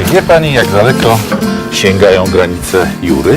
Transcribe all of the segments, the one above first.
Czy wie Pani, jak daleko sięgają granice Jury?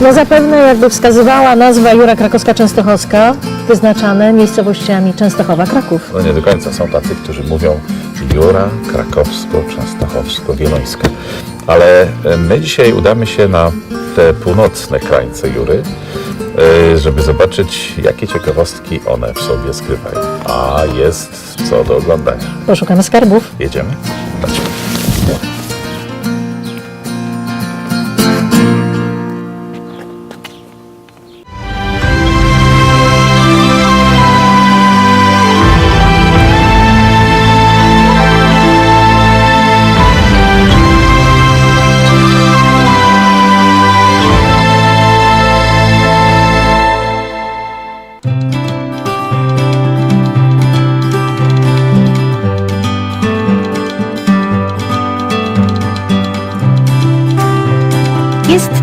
No zapewne jakby wskazywała nazwa Jura Krakowska-Częstochowska, wyznaczane miejscowościami Częstochowa, Kraków. No nie do końca. Są tacy, którzy mówią Jura, Krakowsko, Częstochowsko, Wielońska. Ale e, my dzisiaj udamy się na te północne krańce Jury, e, żeby zobaczyć, jakie ciekawostki one w sobie skrywają. A jest co do oglądania. Poszukamy skarbów. Jedziemy? Chodźmy.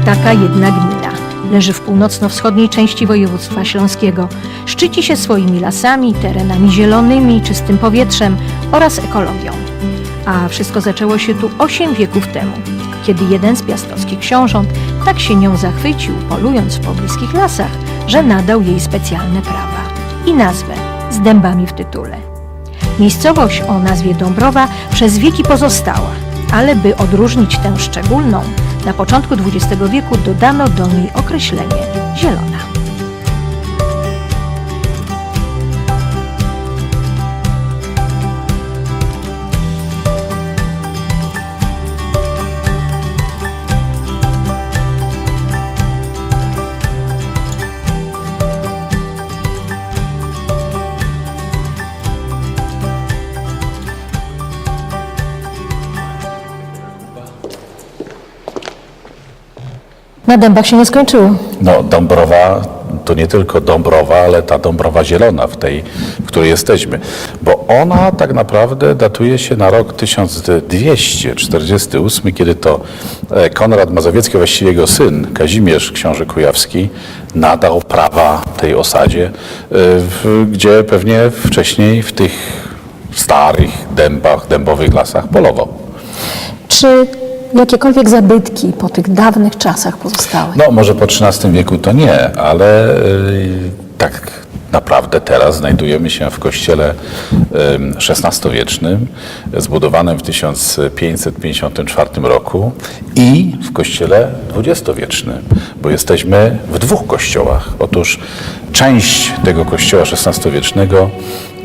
Taka jedna gmina. Leży w północno-wschodniej części województwa śląskiego. Szczyci się swoimi lasami, terenami zielonymi, czystym powietrzem oraz ekologią. A wszystko zaczęło się tu 8 wieków temu, kiedy jeden z piastowskich książąt tak się nią zachwycił, polując w pobliskich lasach, że nadał jej specjalne prawa i nazwę z dębami w tytule. Miejscowość o nazwie Dąbrowa przez wieki pozostała, ale by odróżnić tę szczególną, na początku XX wieku dodano do niej określenie zielona. Na dębach się nie skończyło. No, Dąbrowa to nie tylko Dąbrowa, ale ta Dąbrowa Zielona, w tej, w której jesteśmy. Bo ona tak naprawdę datuje się na rok 1248, kiedy to e, Konrad Mazowiecki, właściwie jego syn, Kazimierz Książę Kujawski, nadał prawa tej osadzie, e, gdzie pewnie wcześniej w tych starych dębach, dębowych lasach polował. Czy jakiekolwiek zabytki po tych dawnych czasach pozostały? No, może po XIII wieku to nie, ale y, tak naprawdę teraz znajdujemy się w kościele XVI-wiecznym, zbudowanym w 1554 roku i w kościele XX-wiecznym, bo jesteśmy w dwóch kościołach. Otóż część tego kościoła XVI-wiecznego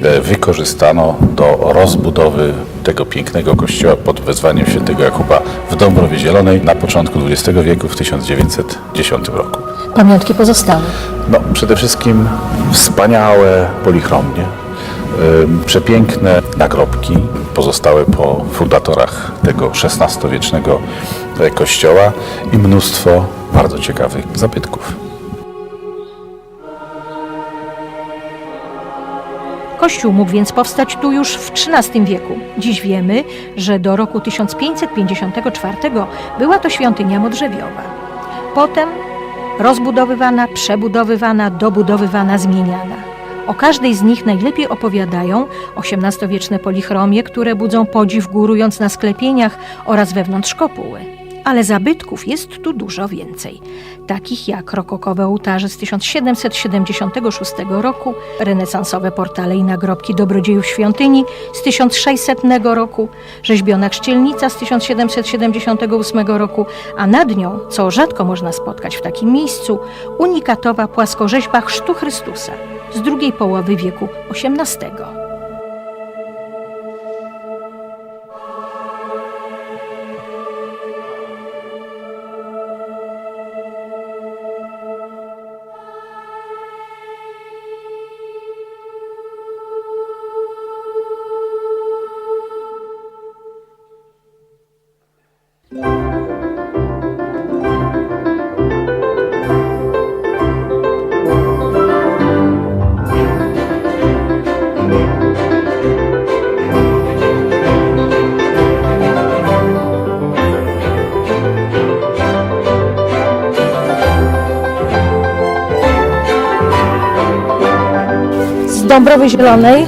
e, wykorzystano do rozbudowy tego pięknego kościoła pod wezwaniem świętego Jakuba w Dąbrowie Zielonej na początku XX wieku w 1910 roku. Pamiątki pozostały. No, przede wszystkim wspaniałe polichromnie, przepiękne nagrobki pozostałe po fundatorach tego XVI-wiecznego kościoła i mnóstwo bardzo ciekawych zabytków. Kościół mógł więc powstać tu już w XIII wieku. Dziś wiemy, że do roku 1554 była to świątynia modrzewiowa. Potem rozbudowywana, przebudowywana, dobudowywana, zmieniana. O każdej z nich najlepiej opowiadają XVIII-wieczne polichromie, które budzą podziw górując na sklepieniach oraz wewnątrz kopuły. Ale zabytków jest tu dużo więcej, takich jak rokokowe ołtarze z 1776 roku, renesansowe portale i nagrobki dobrodziejów świątyni z 1600 roku, rzeźbiona chrzcielnica z 1778 roku, a nad nią, co rzadko można spotkać w takim miejscu, unikatowa płaskorzeźba Chrztu Chrystusa z drugiej połowy wieku XVIII. Dąbrowy Zielonej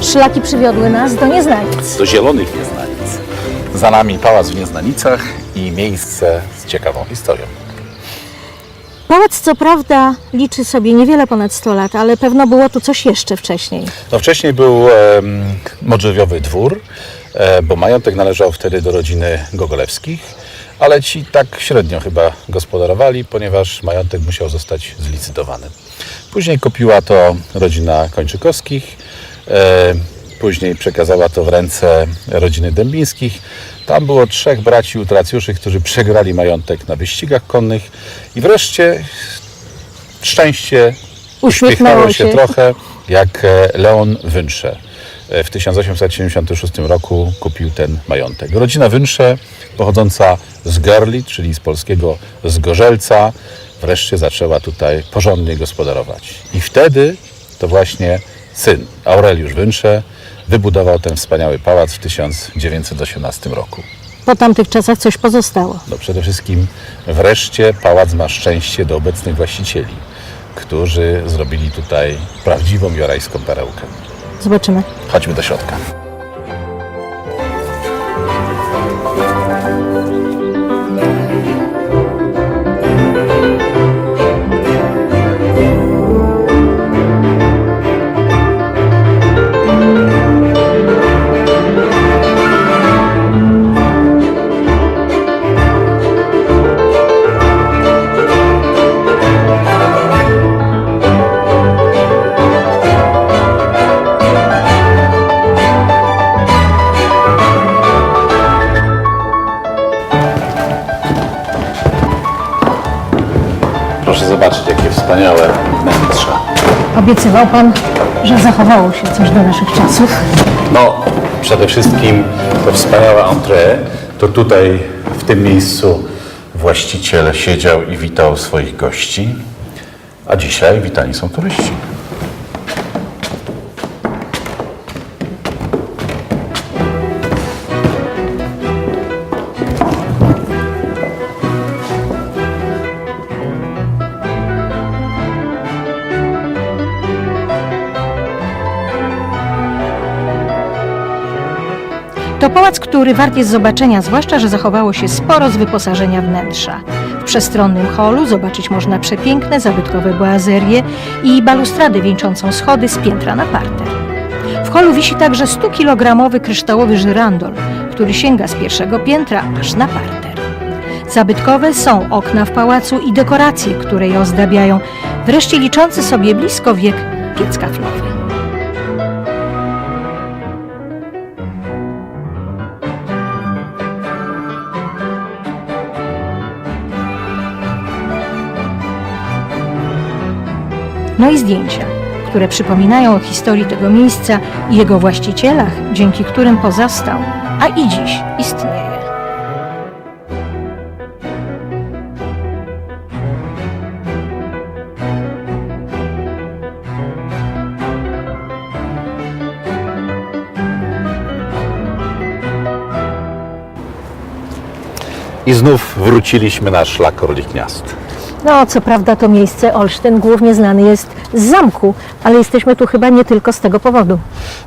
szlaki przywiodły nas do Nieznaniec. Do zielonych nieznaniec. Za nami pałac w Nieznanicach i miejsce z ciekawą historią. Pałac co prawda liczy sobie niewiele ponad 100 lat, ale pewno było tu coś jeszcze wcześniej. No wcześniej był em, modrzewiowy dwór, e, bo majątek należał wtedy do rodziny Gogolewskich, ale ci tak średnio chyba gospodarowali, ponieważ majątek musiał zostać zlicytowany. Później kupiła to rodzina Kończykowskich, e, później przekazała to w ręce rodziny Dębińskich. Tam było trzech braci utracjuszy, którzy przegrali majątek na wyścigach konnych i wreszcie szczęście Uśmiechnęło się się. trochę jak e, Leon Wynsze. E, W 1876 roku kupił ten majątek. Rodzina Wynsze, pochodząca z Gerli, czyli z polskiego Zgorzelca, wreszcie zaczęła tutaj porządnie gospodarować. I wtedy to właśnie syn Aureliusz Wynsze wybudował ten wspaniały pałac w 1918 roku. Po tamtych czasach coś pozostało. No przede wszystkim wreszcie pałac ma szczęście do obecnych właścicieli, którzy zrobili tutaj prawdziwą jorajską perełkę. Zobaczymy. Chodźmy do środka. Obiecywał Pan, że zachowało się coś do naszych czasów. No, przede wszystkim to wspaniałe entrée. To tutaj, w tym miejscu właściciel siedział i witał swoich gości, a dzisiaj witani są turyści. To pałac, który wart jest zobaczenia, zwłaszcza, że zachowało się sporo z wyposażenia wnętrza. W przestronnym holu zobaczyć można przepiękne, zabytkowe boazerie i balustradę wieńczącą schody z piętra na parter. W holu wisi także 100-kilogramowy kryształowy żyrandol, który sięga z pierwszego piętra aż na parter. Zabytkowe są okna w pałacu i dekoracje, które je ozdabiają, wreszcie liczący sobie blisko wiek piec kaflowy. No i zdjęcia, które przypominają o historii tego miejsca i jego właścicielach, dzięki którym pozostał, a i dziś istnieje. I znów wróciliśmy na szlak Orlich Gniazd. No, co prawda to miejsce Olsztyn głównie znany jest z zamku, ale jesteśmy tu chyba nie tylko z tego powodu.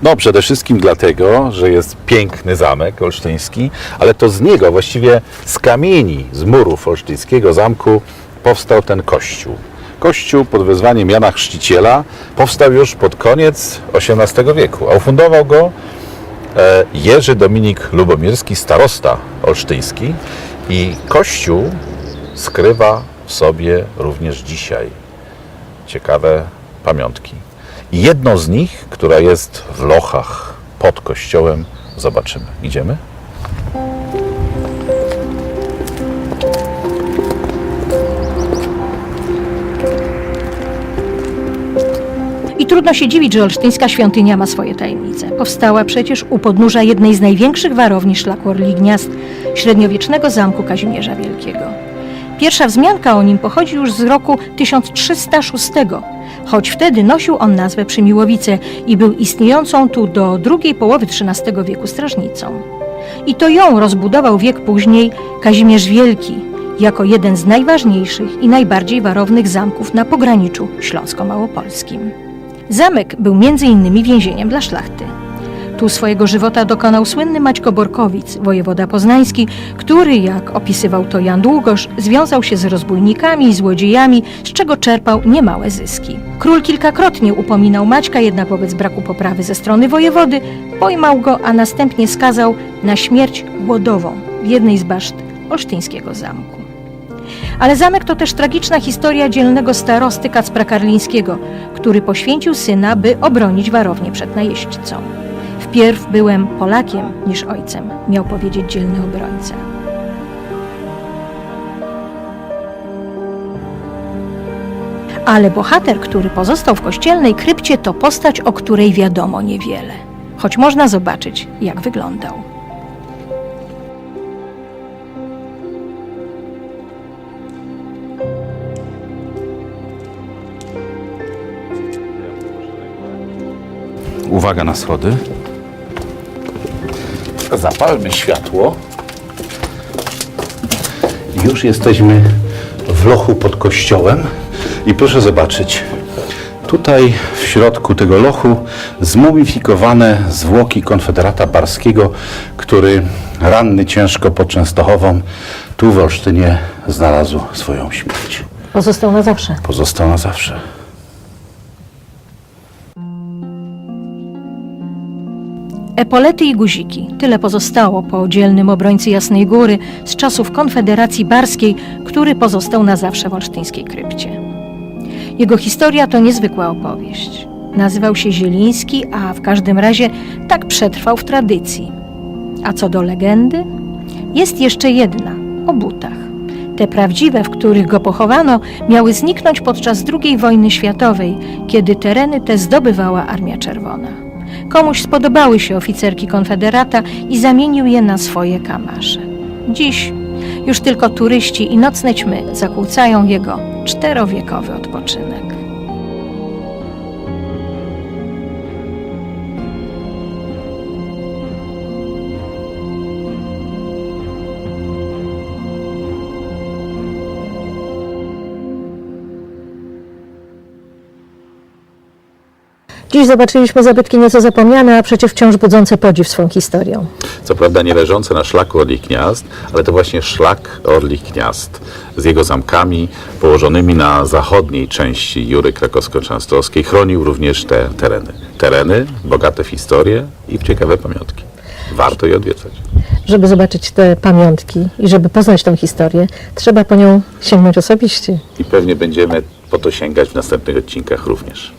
No, przede wszystkim dlatego, że jest piękny zamek olsztyński, ale to z niego, właściwie z kamieni, z murów olsztyńskiego zamku powstał ten kościół. Kościół pod wezwaniem Jana Chrzciciela powstał już pod koniec XVIII wieku, a ufundował go e, Jerzy Dominik Lubomirski, starosta olsztyński i kościół skrywa w sobie również dzisiaj ciekawe pamiątki. I jedną z nich, która jest w lochach pod kościołem, zobaczymy. Idziemy? Trudno się dziwić, że olsztyńska świątynia ma swoje tajemnice. Powstała przecież u podnóża jednej z największych warowni szlaku Orli Gniazd, średniowiecznego zamku Kazimierza Wielkiego. Pierwsza wzmianka o nim pochodzi już z roku 1306, choć wtedy nosił on nazwę Przymiłowice i był istniejącą tu do drugiej połowy XIII wieku strażnicą. I to ją rozbudował wiek później Kazimierz Wielki, jako jeden z najważniejszych i najbardziej warownych zamków na pograniczu śląsko-małopolskim. Zamek był między innymi więzieniem dla szlachty. Tu swojego żywota dokonał słynny Maćko Borkowic, wojewoda poznański, który, jak opisywał to Jan Długosz, związał się z rozbójnikami i złodziejami, z czego czerpał niemałe zyski. Król kilkakrotnie upominał Maćka, jednak wobec braku poprawy ze strony wojewody pojmał go, a następnie skazał na śmierć głodową w jednej z baszt olsztyńskiego zamku. Ale zamek to też tragiczna historia dzielnego starosty Kacpra Karlińskiego, który poświęcił syna, by obronić warownię przed najeźdźcą. Wpierw byłem Polakiem niż ojcem, miał powiedzieć dzielny obrońca. Ale bohater, który pozostał w kościelnej krypcie, to postać, o której wiadomo niewiele. Choć można zobaczyć, jak wyglądał. Uwaga na schody. Zapalmy światło. Już jesteśmy w lochu pod kościołem i proszę zobaczyć. Tutaj w środku tego lochu zmumifikowane zwłoki konfederata barskiego, który ranny ciężko pod Częstochową tu w Olsztynie znalazł swoją śmierć. Pozostał na zawsze. Pozostał na zawsze. Epolety i guziki. Tyle pozostało po dzielnym obrońcy Jasnej Góry z czasów Konfederacji Barskiej, który pozostał na zawsze w olsztyńskiej krypcie. Jego historia to niezwykła opowieść. Nazywał się Zieliński, a w każdym razie tak przetrwał w tradycji. A co do legendy? Jest jeszcze jedna o butach. Te prawdziwe, w których go pochowano, miały zniknąć podczas II wojny światowej, kiedy tereny te zdobywała Armia Czerwona. Komuś spodobały się oficerki Konfederata i zamienił je na swoje kamasze. Dziś już tylko turyści i nocne ćmy zakłócają jego czterowiekowy odpoczynek. Dziś zobaczyliśmy zabytki nieco zapomniane, a przecież wciąż budzące podziw swoją historią. Co prawda nie leżące na szlaku Orlich Gniazd, ale to właśnie szlak Orlich Gniazd z jego zamkami położonymi na zachodniej części Jury Krakowsko-Częstochowskiej chronił również te tereny. Tereny bogate w historię i w ciekawe pamiątki. Warto je odwiedzać. Żeby zobaczyć te pamiątki i żeby poznać tą historię, trzeba po nią sięgnąć osobiście. I pewnie będziemy po to sięgać w następnych odcinkach również.